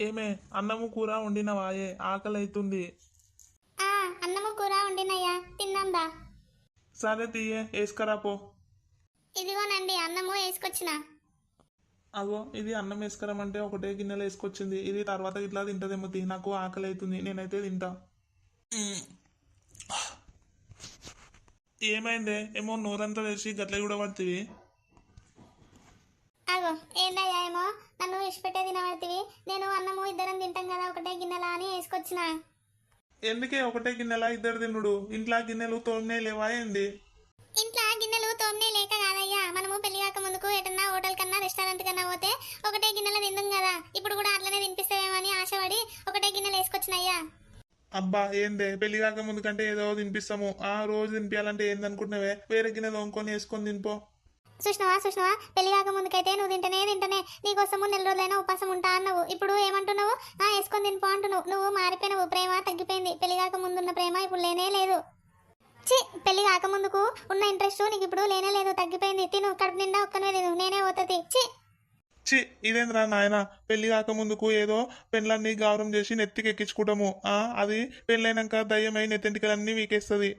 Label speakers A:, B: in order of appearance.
A: ఏమే అన్నము కూర వండినవాయే ఆకలి అవుతుంది
B: ఆ అన్నము కూర వండినయ్యా తిందాందా
A: సరే తీయే వేసుకరా పో.
B: ఇదిగోనండి అన్నము వేసుకొచ్చిన.
A: అగో ఇది అన్నం వేసుకరమంటే ఒకటే గిన్నెలో వేసుకొచ్చింది. ఇది తర్వాత ఇట్లా తింటదేమో తీ నాకు ఆకలి అవుతుంది నేనైతే తింటా. ఏమైందే? ఏమో నోరంతా తెచ్చి గట్ల కూడా పడుతుంది
B: ఏందయ్యా ఏమో? నన్ను ఇష్టపెట్టే తినబడితివి నేను అన్నము ఇద్దరం తింటాం కదా ఒకటే గిన్నెలా అని వేసుకొచ్చిన.
A: ఎందుకే ఒకటే గిన్నెలా ఇద్దరు తిన్నుడు? ఇంట్లో గిన్నెలు తోమినే లేవా ఏంది?
B: ఇంట్లో గిన్నెలు తోమనే లేక కాదయ్యా. మనము పెళ్ళి కాక ముందుకు ఎటన్నా హోటల్ కన్నా రెస్టారెంట్ కన్నా పోతే ఒకటే గిన్నెలో తిందాం కదా. ఇప్పుడు కూడా అట్లనే తినిపిస్తావేమని ఆశపడి ఒకటే గిన్నెలు వేసుకొచ్చినయ్యా.
A: అబ్బా ఏందే? పెళ్ళి కాక ముందు కంటే ఏదో తినిపిస్తాము. ఆ రోజు తినిపించాలంటే ఏందనుకుంటున్నావే? వేరే గిన్నె తోముకొని వేసుకొని తినిపో.
B: సుష్ణవా సుష్ణవా పెళ్ళి కాక ముందుకైతే నువ్వు తింటనే తింటనే. నీకోసము నెల రోజులైనా ఉపాసం ఉంటా అన్నావు. ఇప్పుడు ఏమంటున్నావు? ఆ వేసుకొని తినిపో అంటున్నావు. నువ్వు మారిపోయినావు. ప్రేమ తగ్గిపోయింది. పెళ్ళి కాక ముందున్న ప్రేమ ఇప్పుడు లేనే లేదు. చి పెళ్ళి కాక ముందుకు ఉన్న ఇంట్రెస్ట్ నీకు ఇప్పుడు లేనే లేదు. తగ్గిపోయింది. తిను. కడుపు నిండా ఒక్కనే తిను. నేనే పోతుంది. చి
A: చి ఇదేంద్రా నాయన? పెళ్ళి కాక ముందుకు ఏదో పెళ్ళన్నీ గౌరవం చేసి నెత్తికి ఎక్కించుకుంటాము ఆ అది పెళ్ళైనాక దయ్యమై నెత్తింటికలన్నీ వీకేస్తుంది.